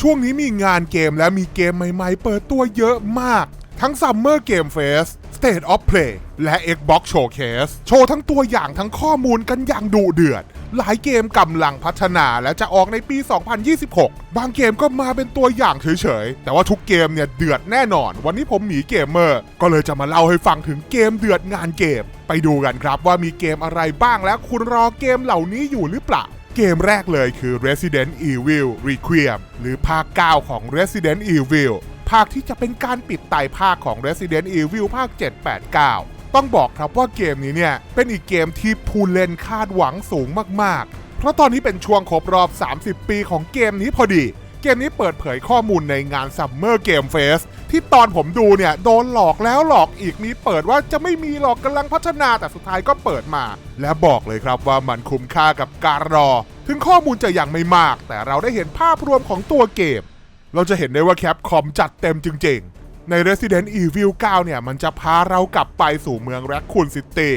ช่วงนี้มีงานเกมและมีเกมใหม่ๆ เปิดตัวเยอะมาก ทั้ง Summer Game Fest State of Play และ Xbox Showcase โชว์ทั้งตัวอย่างทั้งข้อมูลกันอย่างดุเดือด หลายเกมกำลังพัฒนาและจะออกในปี 2026 บางเกมก็มาเป็นตัวอย่างเฉยๆ แต่ว่าทุกเกมเนี่ยเดือดแน่นอน วันนี้ผมหมีเกมเมอร์ ก็เลยจะมาเล่าให้ฟังถึงเกมเดือดงานเกม ไปดูกันครับว่ามีเกมอะไรบ้างและคุณรอเกมเหล่านี้อยู่หรือเปล่า เกมแรกเลยคือ Resident Evil Requiem หรือภาค 9 ของ Resident Evil ภาคที่จะเป็นการปิดไต่ภาคของ Resident Evil ภาค 789 ต้องบอกครับว่าเกมนี้เนี่ย เป็นอีกเกมที่ผู้เล่นคาดหวังสูงมากๆ เพราะตอนนี้เป็นช่วงครบรอบ 30 ปีของเกมนี้พอดี เกมนี้เปิดเผยข้อมูลในงาน Summer Game Fest ที่ตอนผมดูเนี่ย โดนหลอกแล้วหลอกอีกมีเปิดว่าจะไม่มีหรอกกำลังพัฒนาแต่สุดท้ายก็เปิดมา และบอกเลยครับว่ามันคุ้มค่ากับการรอ ถึงข้อมูลจะยังไม่มาก แต่เราได้เห็นภาพรวมของตัวเกม เราจะเห็นได้ว่าแคปคอมจัดเต็มจริงๆ ใน Resident Evil 9 เนี่ย มันจะพาเรากลับไปสู่เมืองแรคคูนซิตี้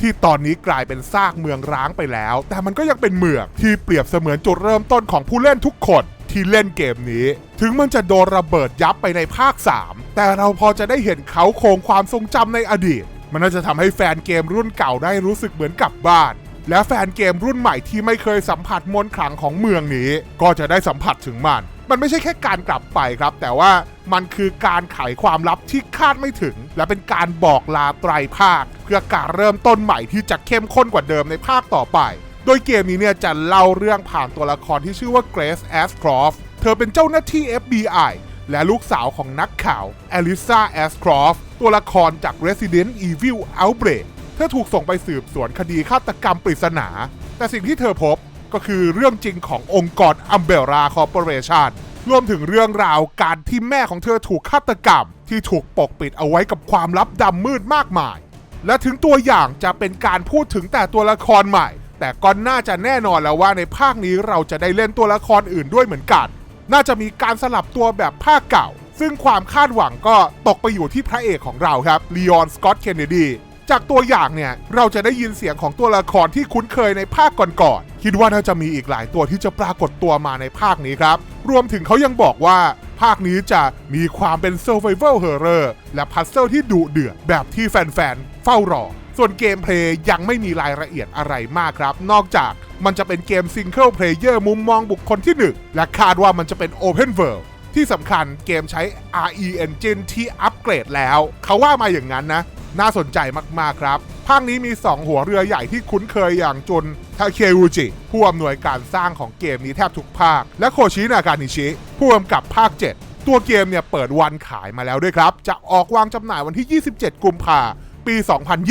ที่ตอนนี้กลายเป็นซากเมืองร้างไปแล้ว แต่มันก็ยังเป็นเมืองที่เปรียบเสมือนจุดเริ่มต้นของผู้เล่นทุกคน ที่เล่นเกมนี้ ถึงมันจะโดนระเบิดยับไปในภาค 3 แต่เราพอจะได้เห็นเขาโครงความทรงจำในอดีต มันน่าจะทำให้แฟนเกมรุ่นเก่าได้รู้สึกเหมือนกลับบ้าน และแฟนเกมรุ่นใหม่ที่ไม่เคยสัมผัสมนต์ขลังของเมืองนี้ ก็จะได้สัมผัสถึงมัน มันไม่ใช่แค่การกลับไปครับ แต่ว่ามันคือการไขความลับที่คาดไม่ถึง และเป็นการบอกลาไตรภาค เพื่อการเริ่มต้นใหม่ที่จะเข้มข้นกว่าเดิมในภาคต่อไป โดยเกมนี้เนี่ยจะเล่าเรื่องผ่านตัวละครที่ชื่อว่าเกรซแอสครอฟเธอเป็นเจ้าหน้าที่ FBI และลูกสาวของนักข่าวอลิซาแอสครอฟตัวละครจาก Resident Evil Outbreak เธอถูกส่งไปสืบสวนคดีฆาตกรรมปริศนา แต่สิ่งที่เธอพบก็คือเรื่องจริงขององค์กร Umbrella Corporation รวมถึงเรื่องราวการที่แม่ของเธอถูกฆาตกรรม ที่ถูกปกปิดเอาไว้กับความลับดำมืดมากมาย และถึงตัวอย่างจะเป็นการพูดถึงแต่ตัวละครใหม่ แต่ก็น่าจะแน่นอนแล้วว่าในภาคนี้เราจะได้เล่นตัวละครอื่นด้วยเหมือนกัน น่าจะมีการสลับตัวแบบภาคเก่า ซึ่งความคาดหวังก็ตกไปอยู่ที่พระเอกของเราครับลีออนสกอตเคนเนดีจากตัวอย่างเนี่ยเราจะได้ยินเสียงของตัวละครที่คุ้นเคยในภาคก่อนๆคิดว่าน่าจะมีอีกหลายตัวที่จะปรากฏตัวมาในภาคนี้ครับ รวมถึงเขายังบอกว่า ภาคนี้จะมีความเป็น Survival Horror และพัซเซิลที่ดุเดือดแบบที่แฟนๆเฝ้ารอ ส่วนเกมเพลย์ยังไม่มีรายละเอียดอะไรมากครับ นอกจากมันจะเป็นเกมซิงเกิลเพลเยอร์มุมมองบุคคลที่ 1 และคาดว่ามันจะเป็น Open World ที่สำคัญเกมใช้ RE Engine ที่อัปเกรดแล้ว เขาว่ามาอย่างนั้นนะ น่าสนใจมากๆครับ ภาคนี้มี 2 หัวเรือใหญ่ที่คุ้นเคยอย่างจุนทาเคอุจิ ผู้อำนวยการสร้างของเกมนี้แทบทุกภาค และโคชินากานิชิ ผู้กำกับภาค 7 ตัวเกมเนี่ยเปิดวันขายมาแล้วด้วยครับ จะออกวางจำหน่ายวันที่ 27 กุมภาพันธ์ ปี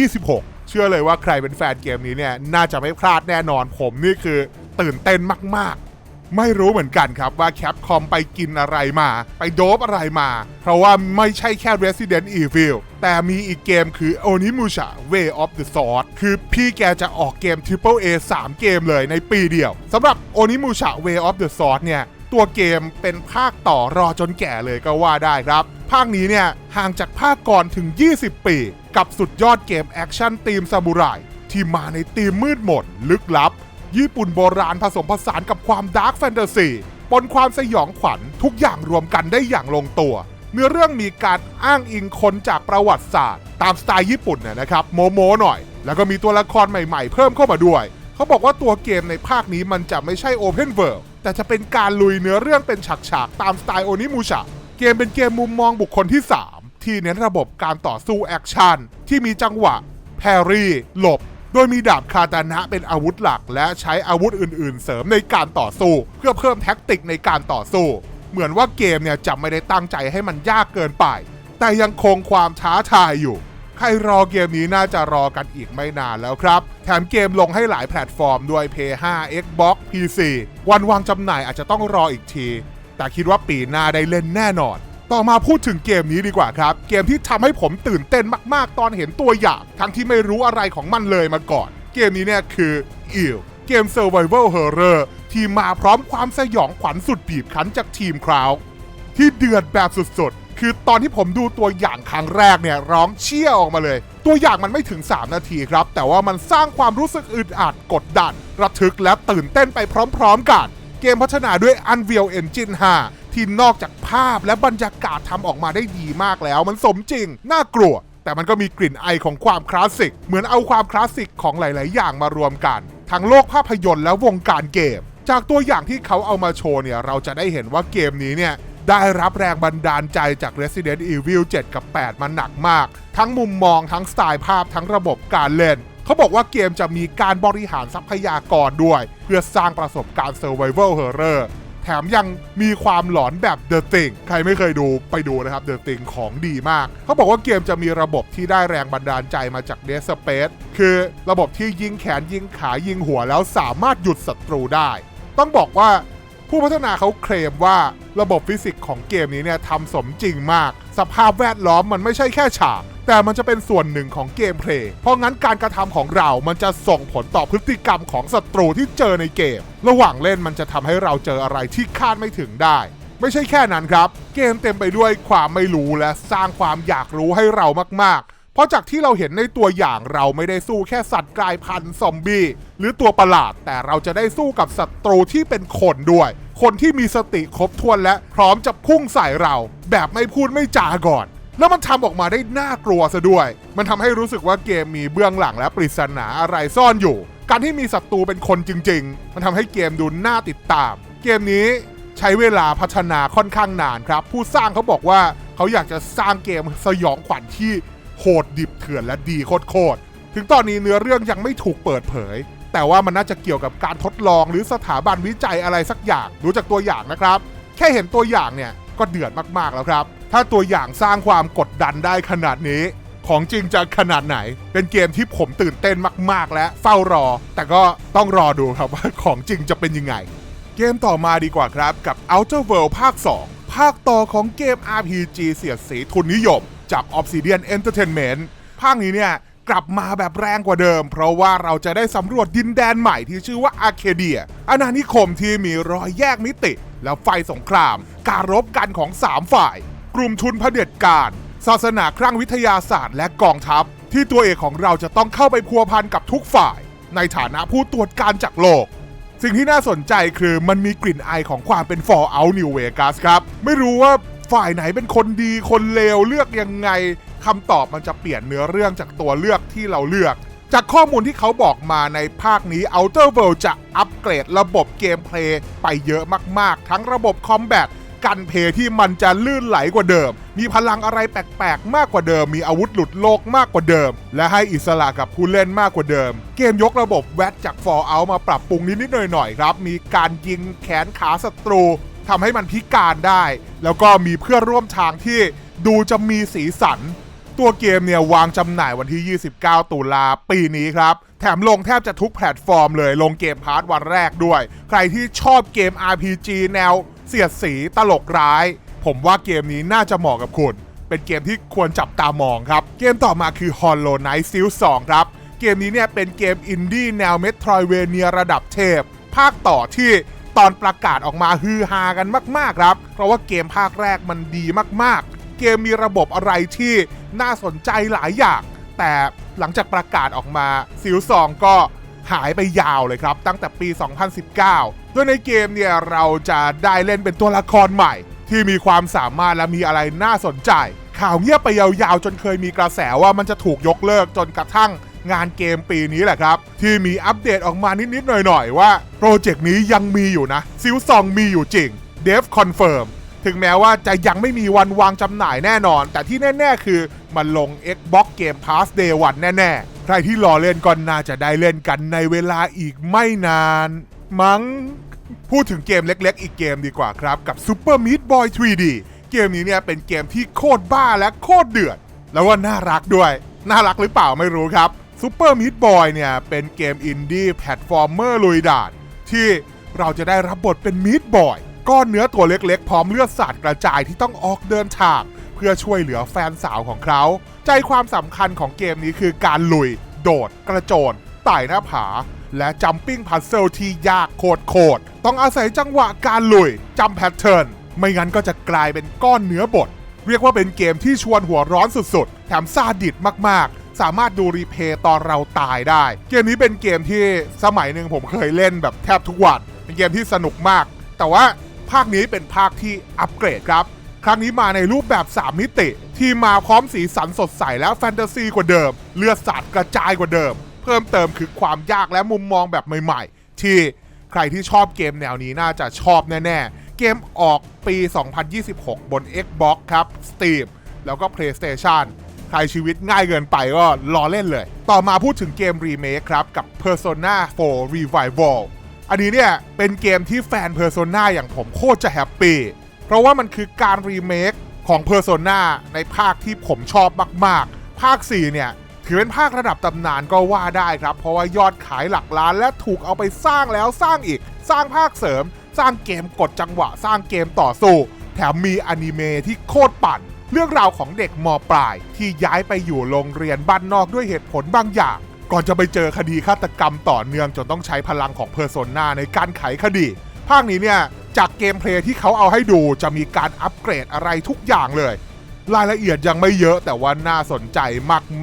2026 เชื่อเลยว่าใครเป็นแฟนเกมนี้เนี่ยน่าจะไม่พลาดแน่นอนผมนี่คือตื่นเต้นมากๆ ไม่รู้เหมือนกันครับว่าแคปคอมไปกินอะไรมา ไปโดบอะไรมา เพราะว่าไม่ใช่แค่ Resident Evil แต่มีอีกเกมคือ Onimusha Way of the Sword คือพี่แกจะออกเกม Triple A 3 เกมเลยในปีเดียวสำหรับ Onimusha Way of the Sword เนี่ยตัวเกมเป็นภาคต่อรอจนแก่เลยก็ว่าได้ครับ ภาคนี้เนี่ยห่างจากภาคก่อนถึง 20 ปี กับสุดยอดเกมแอคชั่นทีมซามูไรที่มาในธีมมืดมนลึกลับ ญี่ปุ่นโบราณผสมผสานกับความดาร์กแฟนตาซีปนความสยองขวัญทุกอย่างรวมกันได้อย่างลงตัว เนื้อเรื่องมีการอ้างอิงคนจากประวัติศาสตร์ ตามสไตล์ญี่ปุ่นเนี่ยนะครับ โมโมหน่อย แล้วก็มีตัวละครใหม่ๆ เพิ่มเข้ามาด้วย เขาบอกว่าตัวเกมในภาคนี้มันจะไม่ใช่โอเพนเวิลด์แต่จะเป็นการลุยเนื้อเรื่องเป็นฉากๆตามสไตล์โอนิมูชะเกมเป็นเกมมุมมองบุคคลที่3 ที่เน้นระบบการต่อสู้แอคชั่นที่มีจังหวะ แพรรี่ หลบ โดยมีดาบคาตานะเป็นอาวุธหลัก และใช้อาวุธอื่น ๆ เสริมในการต่อสู้ เพื่อเพิ่มแท็กติกในการต่อสู้ เหมือนว่าเกมเนี่ยจะไม่ได้ตั้งใจให้มันยากเกินไป แต่ยังคงความท้าทายอยู่ใครรอเกมนี้น่าจะรอกันอีกไม่นานแล้วครับ แถมเกมลงให้หลายแพลตฟอร์มด้วย PS5 Xbox PC วันวางจำหน่ายอาจจะต้องรออีกที แต่คิดว่าปีหน้าได้เล่นแน่นอน ต่อมาพูดถึงเกมนี้ดีกว่าครับ เกมที่ทำให้ผมตื่นเต้นมากๆ ตอนเห็นตัวอย่างทั้งที่ไม่รู้อะไรของมันเลยมาก่อน เกมนี้เนี่ยคือ e l เกม Survival Horror ที่มาพร้อมความสยองขวัญสุดบีบคั้นจากทีมคราวที่เดือดแบบสุดๆ คือตอนที่ผมดูตัวอย่างครั้งแรกเนี่ยร้องเชี่ยออกมาเลย ตัวอย่างมันไม่ถึง 3 นาทีครับ แต่ว่ามันสร้างความรู้สึกอึดอัดกดดัน ระทึกและตื่นเต้นไปพร้อมๆกัน เกมพัฒนาด้วย Unreal Engine 5 ที่นอกจากภาพและบรรยากาศทำออกมาได้ดีมากแล้ว มันสมจริง น่ากลัว แต่มันก็มีกลิ่นไอของความคลาสสิก เหมือนเอาความคลาสสิกของหลาย ๆ อย่างมารวมกัน ทั้งโลกภาพยนตร์และวงการเกม จากตัวอย่างที่เขาเอามาโชว์เนี่ย เราจะได้เห็นว่าเกมนี้เนี่ยได้รับแรงบันดาลใจจาก Resident Evil 7 กับ 8 มาหนักมาก ทั้งมุมมองทั้งสไตล์ภาพทั้งระบบการเล่น เขาบอกว่าเกมจะมีการบริหารทรัพยากรด้วย เพื่อสร้างประสบการณ์ Survival Horror ถมยังมีความหลอนแบบ The Thing ใครไม่เคยดูไปดูนะครับ The Thing ของดีมาก เขาบอกว่าเกมจะมีระบบที่ได้แรงบันดาลใจมาจาก Dead Space คือระบบที่ยิงแขนยิงขายิงหัวแล้วสามารถหยุดศัตรูได้ ต้องบอกว่าผู้พัฒนาเขาเคลมว่าระบบฟิสิกส์ของเกมนี้เนี่ยทำสมจริงมาก สภาพแวดล้อมมันไม่ใช่แค่ฉาก แต่มันจะเป็นส่วนหนึ่งของเกมเพลย์ เพราะงั้นการกระทำของเรา มันจะส่งผลต่อพฤติกรรมของศัตรูที่เจอในเกม ระหว่างเล่นมันจะทำให้เราเจออะไรที่คาดไม่ถึงได้ ไม่ใช่แค่นั้นครับ เกมเต็มไปด้วยความไม่รู้และสร้างความอยากรู้ให้เรามากๆเพราะจากที่เราเห็นในตัวอย่างเราไม่ได้สู้แค่สัตว์กลายพันธุ์ซอมบี้หรือตัวประหลาด แต่เราจะได้สู้กับศัตรูที่เป็นคนด้วย คนที่มีสติครบถ้วนและพร้อมจะพุ่งใส่เรา แบบไม่พูดไม่จาก่อน แล้วมันทำออกมาได้น่ากลัวซะด้วย มันทำให้รู้สึกว่าเกมมีเบื้องหลังและปริศนาอะไรซ่อนอยู่ การที่มีศัตรูเป็นคนจริง ๆ มันทำให้เกมดูน่าติดตาม เกมนี้ใช้เวลาพัฒนาค่อนข้างนานครับ ผู้สร้างเขาบอกว่าเขาอยากจะสร้างเกมสยองขวัญที่โหดดิบเถื่อนและดีโคตรๆถึงตอนนี้เนื้อเรื่องยังไม่ถูกเปิดเผย แต่ว่ามันน่าจะเกี่ยวกับการทดลองหรือสถาบันวิจัยอะไรสักอย่างดูจากตัวอย่างนะครับ แค่เห็นตัวอย่างเนี่ย ก็เดือดมากๆแล้วครับ ถ้าตัวอย่างสร้างความกดดันได้ขนาดนี้ ของจริงจะขนาดไหน เป็นเกมที่ผมตื่นเต้นมาก ๆ และเฝ้ารอ แต่ก็ต้องรอดูครับว่าของจริงจะเป็นยังไง เกมต่อมาดีกว่าครับกับ Outer World ภาค 2 ภาคต่อของเกม RPG เสียดสีทุนนิยม จาก Obsidian Entertainment ภาคนี้เนี่ยกลับมาแบบแรงกว่าเดิม เพราะว่าเราจะได้สำรวจดินแดนใหม่ที่ชื่อว่าอาเคเดียอาณานิคมที่มีรอยแยกมิติ แล้วไฟสงคราม การรบกันของ 3 ฝ่าย กลุ่มทุนเผด็จการ ศาสนาครั่งวิทยาศาสตร์และกองทัพ ที่ตัวเอกของเราจะต้องเข้าไปพัวพันกับทุกฝ่าย ในฐานะผู้ตรวจการจากโลก สิ่งที่น่าสนใจคือมันมีกลิ่นไอของความเป็น Fallout New Vegas ครับ ไม่รู้ว่าฝ่ายไหนเป็นคนดีคนเลวเลือกยังไงคำตอบมันจะเปลี่ยนเนื้อเรื่องจากตัวเลือกที่เราเลือก จากข้อมูลที่เขาบอกมาในภาคนี้ Outer World จะอัปเกรดระบบเกมเพลย์ไปเยอะมากๆ ทั้งระบบคอมแบทกันเพย์ที่มันจะลื่นไหลกว่าเดิม มีพลังอะไรแปลกๆ มากกว่าเดิม มีอาวุธหลุดโลกมากกว่าเดิม และให้อิสระกับผู้เล่นมากกว่าเดิม เกมยกระบบแวดจาก Fallout มาปรับปรุงนิดๆหน่อยๆครับ มีการยิงแขนขาศัตรูทำให้มันพิการได้ แล้วก็มีเพื่อนร่วมทางที่ดูจะมีสีสัน ตัวเกมเนี่ยวางจำหน่ายวันที่ 29 ตุลาปีนี้ครับ แถมลงแทบจะทุกแพลตฟอร์มเลยลงเกมพาร์ทวันแรกด้วย ใครที่ชอบเกม RPG แนวเสียดสีตลกร้าย ผมว่าเกมนี้น่าจะเหมาะกับคุณ เป็นเกมที่ควรจับตามองครับ เกมต่อมาคือ Hollow Knight s e a l 2 ครับ เกมนี้เนี่ยเป็นเกมอินดี้แนว Metroidvania ระดับเทพ ภาคต่อที่ตอนประกาศออกมาฮือฮากันมาก ๆ ครับ เพราะว่าเกมภาคแรกมันดีมากๆ เกมมีระบบอะไรที่น่าสนใจหลายอย่าง แต่หลังจากประกาศออกมาซิลซองก็หายไปยาวเลยครับ ตั้งแต่ปี 2019 โดยในเกมเนี่ยเราจะได้เล่นเป็นตัวละครใหม่ ที่มีความสามารถและมีอะไรน่าสนใจ ข่าวเงียบไปยาวๆ จนเคยมีกระแสว่ามันจะถูกยกเลิกจนกระทั่งงานเกมปีนี้แหละครับ ที่มีอัปเดตออกมานิด ๆ หน่อย ๆ ว่า โปรเจกต์นี้ยังมีอยู่นะ ซิลซองมีอยู่จริงเดฟคอนเฟิร์ม ถึงแม้ว่าจะยังไม่มีวันวางจำหน่ายแน่นอน แต่ที่แน่ ๆ คือมันลง Xbox Game Pass Day 1แน่ ๆ ใครที่รอเล่นก็น่าจะได้เล่นกันในเวลาอีกไม่นาน มัง้งพูดถึงเกมเล็ก ๆ อีกเกมดีกว่าครับ กับ Super Meat Boy 3D เกมนี้เนี่ยเป็นเกมที่โคตรบ้าและโคตรเดือด แล้วว่าน่ารักด้วย น่ารักหรือเปล่าไม่รู้ครับ Super Meat Boy เนี่ยเป็นเกมอินดี้แพลตฟอร์มเมอร์ลุยด่าน ที่เราจะได้รับบทเป็นมีดบอย ก้อนเนื้อตัวเล็กๆ พร้อมเลือดสาดกระจายที่ต้องออกเดินทางเพื่อช่วยเหลือแฟนสาวของเขา ใจความสำคัญของเกมนี้คือการลุย โดด กระโจนไต่หน้าผา และจัมปิ้งพัซเซิลที่ยากโคตรต้องอาศัยจังหวะการลุยจำแพทเทิร์นไม่งั้นก็จะกลายเป็นก้อนเนื้อบดเรียกว่าเป็นเกมที่ชวนหัวร้อนสุดๆ แถมซาดิสมากๆ สามารถดูรีเพย์ตอนเราตายได้ เกมนี้เป็นเกมที่สมัยหนึ่งผมเคยเล่นแบบแทบทุกวัน เป็นเกมที่สนุกมาก แต่ว่า ภาคนี้เป็นภาคที่อัปเกรดครับ ครั้งนี้มาในรูปแบบ 3 มิติ ที่มาพร้อมสีสันสดใสและแฟนตาซีกว่าเดิม เลือดสาดกระจายกว่าเดิม เพิ่มเติมคือความยากและมุมมองแบบใหม่ๆ ที่ใครที่ชอบเกมแนวนี้น่าจะชอบแน่ๆ เกมออกปี 2026 บน Xbox ครับ Steam แล้วก็ PlayStation ใครชีวิตง่ายเกินไปก็รอเล่นเลย ต่อมาพูดถึงเกมรีเมคครับ กับ Persona 4 Revival อันนี้เนี่ยเป็นเกมที่แฟน Persona อย่างผมโคตรจะแฮปปี้ เพราะว่ามันคือการรีเมคของ Persona ในภาคที่ผมชอบมาก ๆ ภาค 4 เนี่ย ถือเป็นภาคระดับตำนานก็ว่าได้ครับ เพราะว่ายอดขายหลักล้านและถูกเอาไปสร้างแล้วสร้างอีก สร้างภาคเสริม สร้างเกมกดจังหวะ สร้างเกมต่อสู้ แถมมีอนิเมะที่โคตรปั่น เรื่องราวของเด็กมปลาย ที่ย้ายไปอยู่โรงเรียนบ้านนอกด้วยเหตุผลบางอย่าง ก่อนจะไปเจอคดีฆาตกรรมต่อเนื่องจนต้องใช้พลังของเพอร์โซนาในการไขคดี ภาคนี้เนี่ยจากเกมเพลย์ที่เขาเอาให้ดูจะมีการอัปเกรดอะไรทุกอย่างเลย รายละเอียดยังไม่เยอะแต่ว่าน่าสนใจ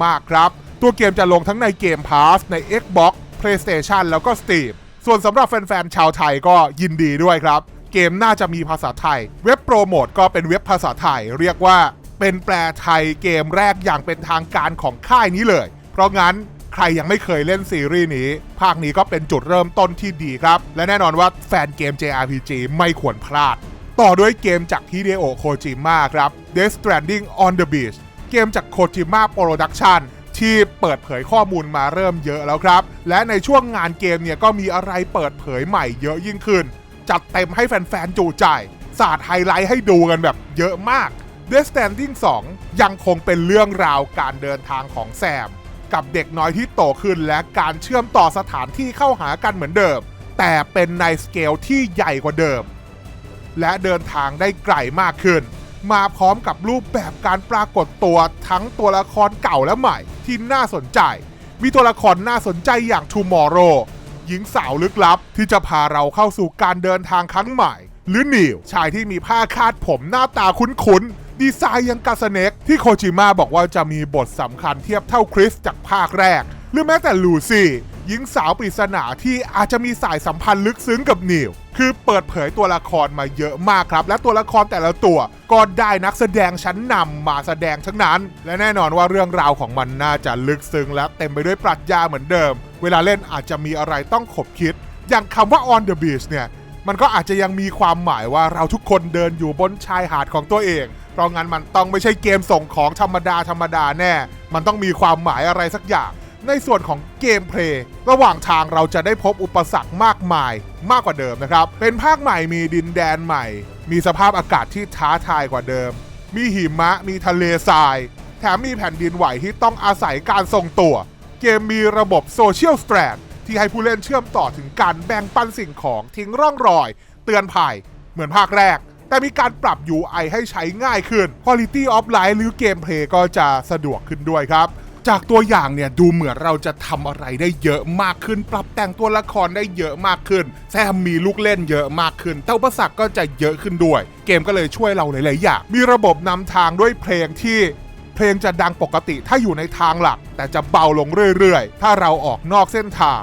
มาก ๆ ครับ ตัวเกมจะลงทั้งในเกม Pass ใน Xbox PlayStation แล้วก็ Steam ส่วนสำหรับแฟน ๆ ชาวไทยก็ยินดีด้วยครับ เกมน่าจะมีภาษาไทย เว็บโปรโมทก็เป็นเว็บภาษาไทย เรียกว่าเป็นแปลไทยเกมแรกอย่างเป็นทางการของค่ายนี้เลย เพราะงั้น ใครยังไม่เคยเล่นซีรีส์นี้ ภาคนี้ก็เป็นจุดเริ่มต้นที่ดีครับ และแน่นอนว่าแฟนเกม JRPG ไม่ควรพลาด ต่อด้วยเกมจากฮิเดโอโคจิมะครับ Death Stranding on the Beach เกมจากโคจิมะโปรดักชันที่เปิดเผยข้อมูลมาเริ่มเยอะแล้วครับ และในช่วงงานเกมเนี่ยก็มีอะไรเปิดเผยใหม่เยอะยิ่งขึ้น จัดเต็มให้แฟนๆจูใจสาดไฮไลท์ให้ดูกันแบบเยอะมาก Death Stranding 2 ยังคงเป็นเรื่องราวการเดินทางของแซม กับเด็กน้อยที่โตขึ้นและการเชื่อมต่อสถานที่เข้าหากันเหมือนเดิม แต่เป็นในสเกลที่ใหญ่กว่าเดิม และเดินทางได้ไกลมากขึ้น มาพร้อมกับรูปแบบการปรากฏตัวทั้งตัวละครเก่าและใหม่ที่น่าสนใจ มีตัวละครน่าสนใจอย่าง Tomorrow หญิงสาวลึกลับที่จะพาเราเข้าสู่การเดินทางครั้งใหม่ หรือนิวชายที่มีผ้าคาดผมหน้าตาคุ้นๆ ดีไซน์ยังกาสเน็กที่โคจิมะบอกว่าจะมีบทสำคัญเทียบเท่าคริสจากภาคแรก หรือแม้แต่ลูซี่หญิงสาวปริศนาที่อาจจะมีสายสัมพันธ์ลึกซึ้งกับนิว คือเปิดเผยตัวละครมาเยอะมากครับ และตัวละครแต่ละตัวก็ได้นักแสดงชั้นนำมาแสดงทั้งนั้น และแน่นอนว่าเรื่องราวของมันน่าจะลึกซึ้งและเต็มไปด้วยปรัชญาเหมือนเดิม เวลาเล่นอาจจะมีอะไรต้องขบคิด อย่างคำว่า on the beach เนี่ย มันก็อาจจะยังมีความหมายว่าเราทุกคนเดินอยู่บนชายหาดของตัวเอง เพราะงั้นมันต้องไม่ใช่เกมส่งของธรรมดาธรรมดาแน่ มันต้องมีความหมายอะไรสักอย่าง ในส่วนของเกมเพลย์ระหว่างทางเราจะได้พบอุปสรรคมากมายมากกว่าเดิมนะครับ เป็นภาคใหม่มีดินแดนใหม่ มีสภาพอากาศที่ท้าทายกว่าเดิม มีหิมะ มีทะเลทราย แถมมีแผ่นดินไหวที่ต้องอาศัยการทรงตัว เกมมีระบบโซเชียลสแตรดที่ให้ผู้เล่นเชื่อมต่อถึงการแบ่งปันสิ่งของทิ้งร่องรอย เตือนภัย เหมือนภาคแรก แต่มีการปรับ UI ให้ใช้ง่ายขึ้น Quality of Life หรือเกมเพลย์ก็จะสะดวกขึ้นด้วยครับจากตัวอย่างเนี่ยดูเหมือนเราจะทำอะไรได้เยอะมากขึ้น ปรับแต่งตัวละครได้เยอะมากขึ้นแซมมีลูกเล่นเยอะมากขึ้นแต่อุปสรรคก็จะเยอะขึ้นด้วย เกมก็เลยช่วยเราหลายๆอย่างมีระบบนำทางด้วยเพลงที่เพลงจะดังปกติถ้าอยู่ในทางหลัก แต่จะเบาลงเรื่อยๆ ถ้าเราออกนอกเส้นทาง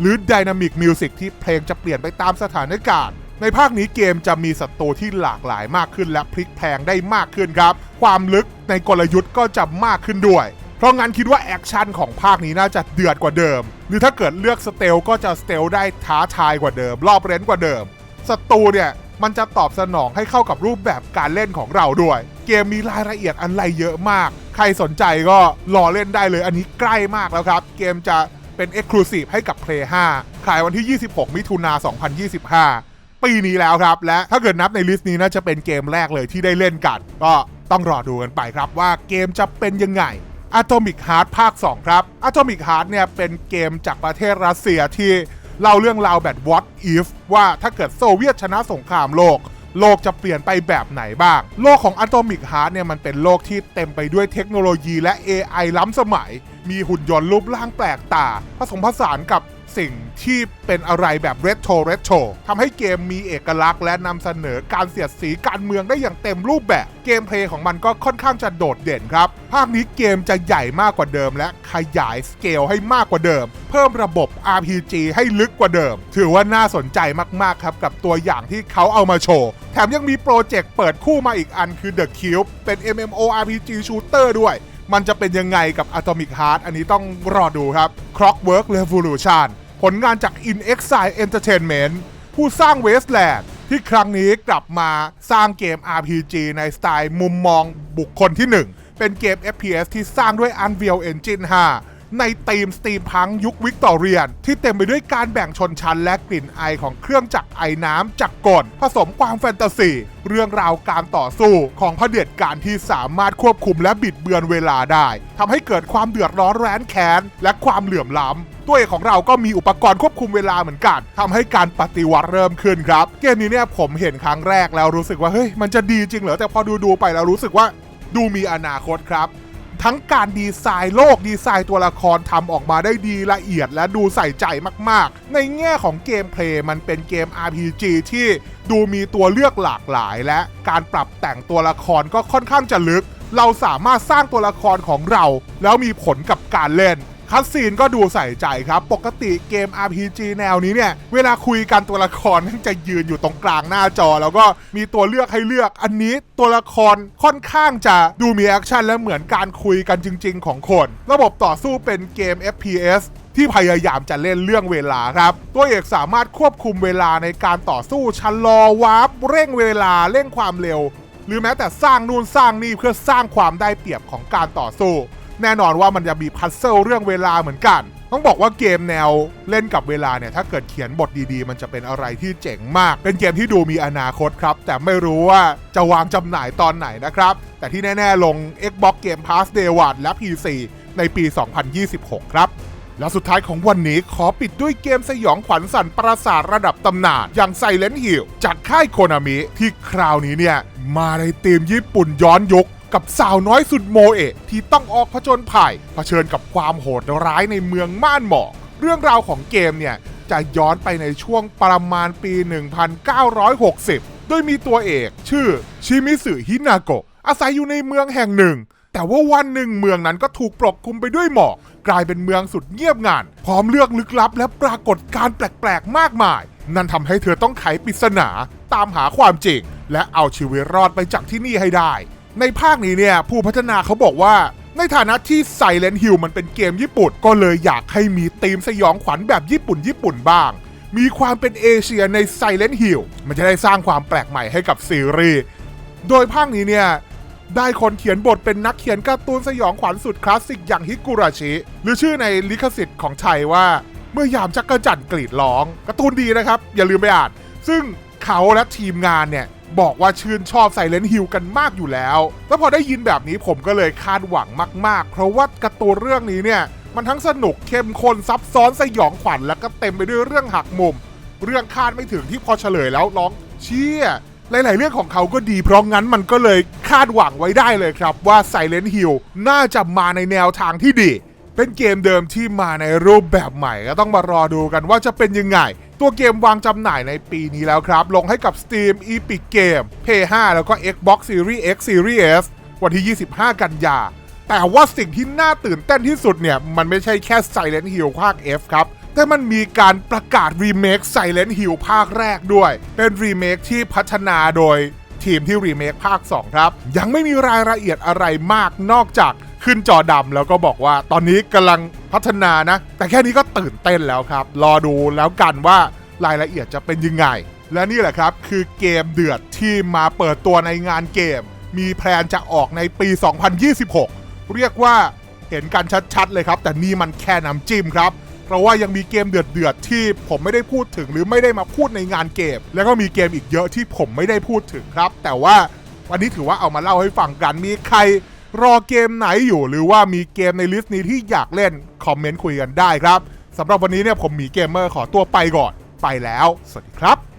หรือ Dynamic Music ที่เพลงจะเปลี่ยนไปตามสถานการณ์ ในภาคนี้เกมจะมีศัตรูที่หลากหลายมากขึ้นและพลิกแพลงได้มากขึ้นครับ ความลึกในกลยุทธ์ก็จะมากขึ้นด้วย เพราะงั้นคิดว่าแอคชั่นของภาคนี้น่าจะเดือดกว่าเดิม หรือถ้าเกิดเลือกสเตลก็จะสเตลได้ท้าทายกว่าเดิม รอบเร้นกว่าเดิม ศัตรูเนี่ยมันจะตอบสนองให้เข้ากับรูปแบบการเล่นของเราด้วย เกมมีรายละเอียดอะไรเยอะมาก ใครสนใจก็รอเล่นได้เลย อันนี้ใกล้มากแล้วครับ เกมจะเป็น Exclusive ให้กับ Play 5 ขายวันที่ 26 มิถุนา 2025 ปีนี้แล้วครับ และถ้าเกิดนับในลิสต์นี้น่าจะเป็นเกมแรกเลยที่ได้เล่นกัน ก็ต้องรอดูกันไปครับว่าเกมจะเป็นยังไง Atomic Heart ภาค 2 ครับ Atomic Heart เนี่ยเป็นเกมจากประเทศรัสเซียที่เล่าเรื่องราวแบบ What if ว่าถ้าเกิดโซเวียตชนะสงครามโลก โลกจะเปลี่ยนไปแบบไหนบ้าง โลกของ Atomic Heart เนี่ยมันเป็นโลกที่เต็มไปด้วยเทคโนโลยีและ AI ล้ำสมัย มีหุ่นยนต์รูปร่างแปลกตา ผสมผสานกับ สิ่งที่เป็นอะไรแบบเรโทรเรโทรทำให้เกมมีเอกลักษณ์และนำเสนอการเสียดสีการเมืองได้อย่างเต็มรูปแบบ เกมเพลย์ของมันก็ค่อนข้างจะโดดเด่นครับ ภาคนี้เกมจะใหญ่มากกว่าเดิม และขยายสเกลให้มากกว่าเดิม เพิ่มระบบ RPG ให้ลึกกว่าเดิม ถือว่าน่าสนใจมากๆครับกับตัวอย่างที่เขาเอามาโชว์แถมยังมีโปรเจกต์เปิดคู่มาอีกอันคือ The Cube เป็น MMORPG Shooter ด้วยมันจะเป็นยังไงกับ Atomic Heart อันนี้ต้องรอดูครับ Clockwork Revolution ผลงานจาก In Exile Entertainment ผู้สร้าง Wasteland ที่ครั้งนี้กลับมาสร้างเกม RPG ในสไตล์มุมมองบุคคลที่ 1 เป็นเกม FPS ที่สร้างด้วย Unreal Engine 5 ในธีมสตีมพังยุควิกตอเรียน ที่เต็มไปด้วยการแบ่งชนชั้นและกลิ่นไอของเครื่องจักรไอน้ำจากรกล ผสมความแฟนตาซี เรื่องราวการต่อสู้ของเผด็จการที่สามารถควบคุมและบิดเบือนเวลาได้ทำให้เกิดความเดือดร้อนแร้นแค้น และความเหลื่อมล้ำตัวเอกของเราก็มีอุปกรณ์ควบคุมเวลาเหมือนกันทำให้การปฏิวัติเริ่มขึ้นครับ เกมนี้เนี่ยผมเห็นครั้งแรกแล้วรู้สึกว่าเฮ้ยมันจะดีจริงเหรอแต่พอดูดูๆไปแล้วรู้สึกว่า ดูมีอนาคตครับ ทั้งการดีไซน์โลกดีไซน์ตัวละครทำออกมาได้ดีละเอียดและดูใส่ใจมากๆ ในแง่ของเกมเพลย์มันเป็นเกม RPG ที่ดูมีตัวเลือกหลากหลาย และการปรับแต่งตัวละครก็ค่อนข้างจะลึก เราสามารถสร้างตัวละครของเรา แล้วมีผลกับการเล่น คัดซีนก็ดูใส่ใจครับ ปกติเกม RPG แนวนี้เนี่ย เวลาคุยกันตัวละครมันจะยืนอยู่ตรงกลางหน้าจอ แล้วก็มีตัวเลือกให้เลือก อันนี้ตัวละครค่อนข้างจะดูมีแอคชั่นและเหมือนการคุยกันจริง ๆ ของคน ระบบต่อสู้เป็นเกม FPS ที่พยายามจะเล่นเรื่องเวลาครับ ตัวเอกสามารถควบคุมเวลาในการต่อสู้ชะลอวาร์ปเร่งเวลาเร่งความเร็ว หรือแม้แต่สร้างนู่นสร้างนี่เพื่อสร้างความได้เปรียบของการต่อสู้ แน่นอนว่ามันจะมีพัซเซิลเรื่องเวลาเหมือนกัน ต้องบอกว่าเกมแนวเล่นกับเวลาเนี่ย ถ้าเกิดเขียนบทดีๆ มันจะเป็นอะไรที่เจ๋งมาก เป็นเกมที่ดูมีอนาคตครับ แต่ไม่รู้ว่าจะวางจำหน่ายตอนไหนนะครับ แต่ที่แน่ ๆ ลง Xbox Game Pass Day 1และ PC ในปี 2026 ครับและสุดท้ายของวันนี้ขอปิดด้วยเกมสยองขวัญสั่นประสาทระดับตำนาน อย่าง Silent Hill จากค่ายโคนามิที่คราวนี้เนี่ย มาในธีมญี่ปุ่นย้อนยุค กับสาวน้อยสุดโมเอะที่ต้องออกผจญภัยเผชิญกับความโหดร้ายในเมืองม่านหมอกเรื่องราวของเกมเนี่ย จะย้อนไปในช่วงประมาณปี 1960 โดยมีตัวเอกชื่อชิมิสึฮินาโกะอาศัยอยู่ในเมืองแห่งหนึ่ง แต่ว่าวันหนึ่งเมืองนั้นก็ถูกปกคลุมไปด้วยหมอก กลายเป็นเมืองสุดเงียบงันพร้อมเรื่องลึกลับและปรากฏการแปลกๆ มากมาย นั่นทำให้เธอต้องไขปริศนา ตามหาความจริง และเอาชีวิตรอดไปจากที่นี่ให้ได้ ในภาคนี้เนี่ยผู้พัฒนาเขาบอกว่าในฐานะที่ Silent Hill มันเป็นเกมญี่ปุ่น ก็เลยอยากให้มีธีมสยองขวัญแบบญี่ปุ่นญี่ปุ่นบ้าง มีความเป็นเอเชียใน Silent Hill มันจะได้สร้างความแปลกใหม่ให้กับซีรีส์ โดยภาคนี้เนี่ย ได้คนเขียนบทเป็นนักเขียนการ์ตูนสยองขวัญสุดคลาสสิกอย่างฮิกุราชิ หรือชื่อในลิขสิทธิ์ของไทยว่า เมื่อยามจักรจันทร์กรีดร้องการ์ตูนดีนะครับ อย่าลืมไปอ่าน ซึ่งเขาและทีมงานเนี่ย บอกว่าชื่นชอบไซเลนฮิลกันมากอยู่แล้ว แล้วพอได้ยินแบบนี้ผมก็เลยคาดหวังมาก ๆ เพราะว่าการ์ตูนเรื่องนี้เนี่ย มันทั้งสนุกเข้มข้นซับซ้อนสยองขวัญแล้วก็เต็มไปด้วยเรื่องหักมุม เรื่องคาดไม่ถึงที่พอเฉลยแล้วร้องเชี่ยหลาย ๆ เรื่องของเขาก็ดีเพราะงั้นมันก็เลยคาดหวังไว้ได้เลยครับว่า Silent Hill น่าจะมาในแนวทางที่ดี เป็นเกมเดิมที่มาในรูปแบบใหม่ก็ต้องมารอดูกันว่าจะเป็นยังไง ตัวเกมวางจำหน่ายในปีนี้แล้วครับ ลงให้กับ Steam Epic Game PS5 แล้วก็ Xbox Series X Series S วันที่ 25 กันยา แต่ว่าสิ่งที่น่าตื่นเต้นที่สุดเนี่ย มันไม่ใช่แค่ Silent Hill ภาค F ครับแต่มันมีการประกาศรีเมค Silent Hill ภาคแรกด้วย เป็นรีเมคที่พัฒนาโดย ทีมที่รีเมคภาค 2 ครับ ยังไม่มีรายละเอียดอะไรมากนอกจากขึ้นจอดำแล้วก็บอกว่าตอนนี้กำลังพัฒนานะ แต่แค่นี้ก็ตื่นเต้นแล้วครับ รอดูแล้วกันว่ารายละเอียดจะเป็นยังไง และนี่แหละครับคือเกมเดือดที่มาเปิดตัวในงานเกม มีแพลนจะออกในปี 2026 เรียกว่าเห็นกันชัดๆเลยครับ แต่นี่มันแค่น้ำจิ้มครับ เพราะว่ายังมีเกมเดือดๆที่ผมไม่ได้พูดถึงหรือไม่ได้มาพูดในงานเกม แล้วก็มีเกมอีกเยอะที่ผมไม่ได้พูดถึงครับ แต่ว่าวันนี้ถือว่าเอามาเล่าให้ฟังกันมีใครรอเกมไหนอยู่ หรือว่ามีเกมในลิสต์นี้ที่อยากเล่นคอมเมนต์คุยกันได้ครับสำหรับวันนี้เนี่ยผมหมีเกมเมอร์ขอตัวไปก่อนไปแล้ว สวัสดีครับ